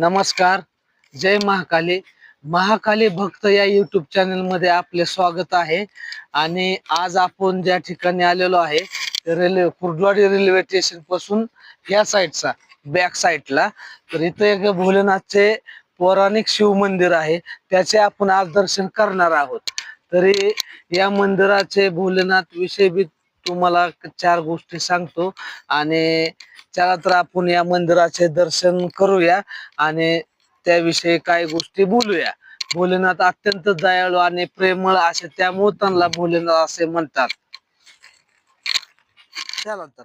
नमस्कार जय महाकाली. महाकाली भक्त या युट्यूब चॅनलमध्ये आपले स्वागत आहे. आणि आज आपण ज्या ठिकाणी आलेलो आहे रेल्वे कुर्डवाडी रेल्वे स्टेशनपासून ह्या साईडचा बॅक साईडला तर इथं एक भोलेनाथचे पौराणिक शिव मंदिर आहे. त्याचे आपण आज दर्शन करणार आहोत. तरी या मंदिराचे भोलेनाथ विषयी तुम्हाला चार गोष्टी सांगतो. आणि चला तर आपण या मंदिराचे दर्शन करूया आणि त्याविषयी काही गोष्टी बोलूया. भोलेनाथ अत्यंत दयाळू आणि प्रेमळ असे त्यामुळे त्यांना भोलेनाथ असे म्हणतात. चला तर.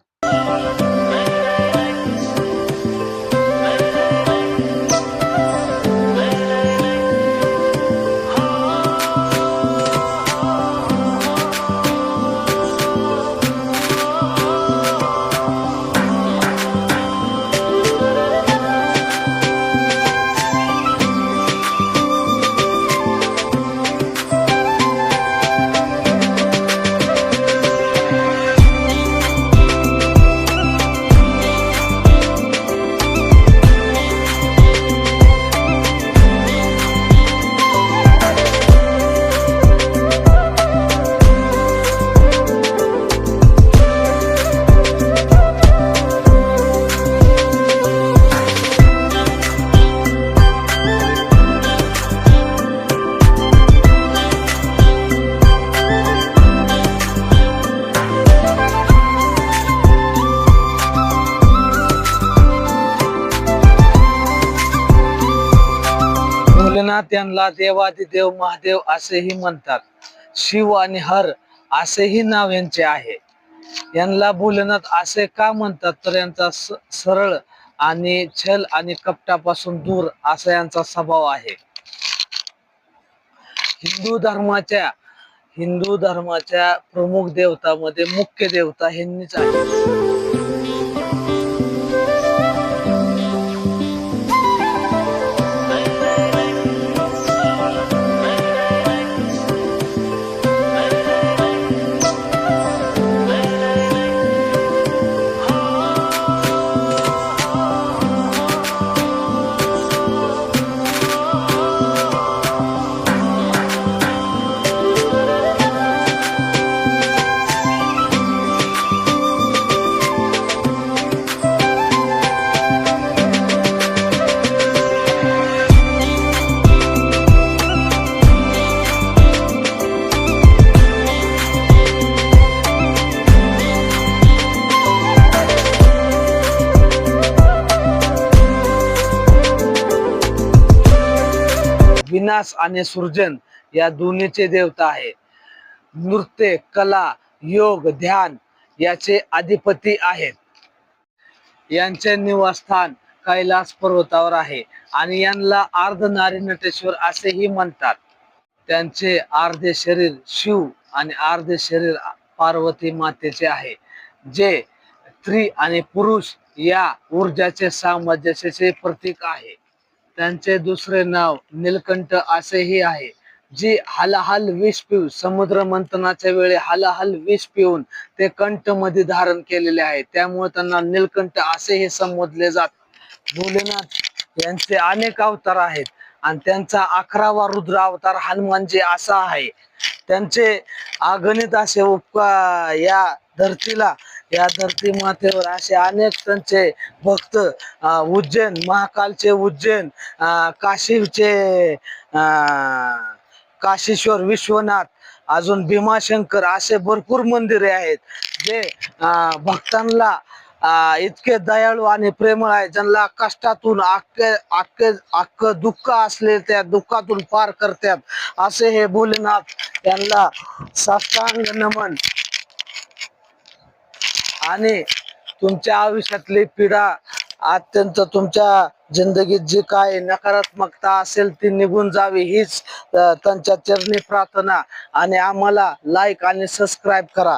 पुन्हा त्यांना देवादिदेव महादेव असेही म्हणतात. शिव आणि हर असेही नाव यांचे आहे. यांना बोलण्यात असे का म्हणतात? तर यांचा सरळ आणि छल आणि कपटापासून दूर असा यांचा स्वभाव आहे. हिंदू धर्माच्या हिंदू धर्माच्या प्रमुख देवतामध्ये मुख्य देवता ह्यांनीच आहे विनाश आणि सृजन या दोन्हीचे देवता आहे. नृत्य कला योग ध्यान याचे अधिपती आहेत. यांचे निवासस्थान कैलास पर्वतावर आहे आणि यांना अर्धनारी नटेश्वर असेही म्हणतात. त्यांचे अर्धे शरीर शिव आणि अर्धे शरीर पार्वती मातेचे आहे जे स्त्री आणि पुरुष या ऊर्जाचे सामंजस्याचे प्रतीक आहे. त्यांचे दुसरे नाव नीलकंठ असेही आहे. जी हलाहल विष पिऊन समुद्र मंथनाच्या वेळी हलाहल विष पिऊन ते कंठमध्ये धारण केलेले आहे. त्यामुळे त्यांना नीलकंठ असेही संबोधले जात. भोलेनाथ यांचे अनेक अवतार आहेत आणि त्यांचा अकरावा रुद्र अवतार हनुमानजी असा आहे. त्यांचे अगणित असे उपकार या धरतीला या धरती मातेवर असे अनेक त्यांचे भक्त उज्जैन महाकालचे उज्जैन काशीचे काशीश्वर विश्वनाथ अजून भीमाशंकर असे भरपूर मंदिरे आहेत. जे भक्तांना इतके दयाळू आणि प्रेमळ आहे. ज्यांना कष्टातून अख्खे अख्खे अख्ख दुःख असले त्या दुःखातून पार करतात. असे हे भोलेनाथ यांना साष्टांग नमन आणि तुमच्या आयुष्यातली पीडा अत्यंत तुमच्या जिंदगीत जी काय नकारात्मकता असेल ती निघून जावी हीच त्यांच्या चरणी प्रार्थना. आणि आम्हाला लाईक आणि सबस्क्राईब करा.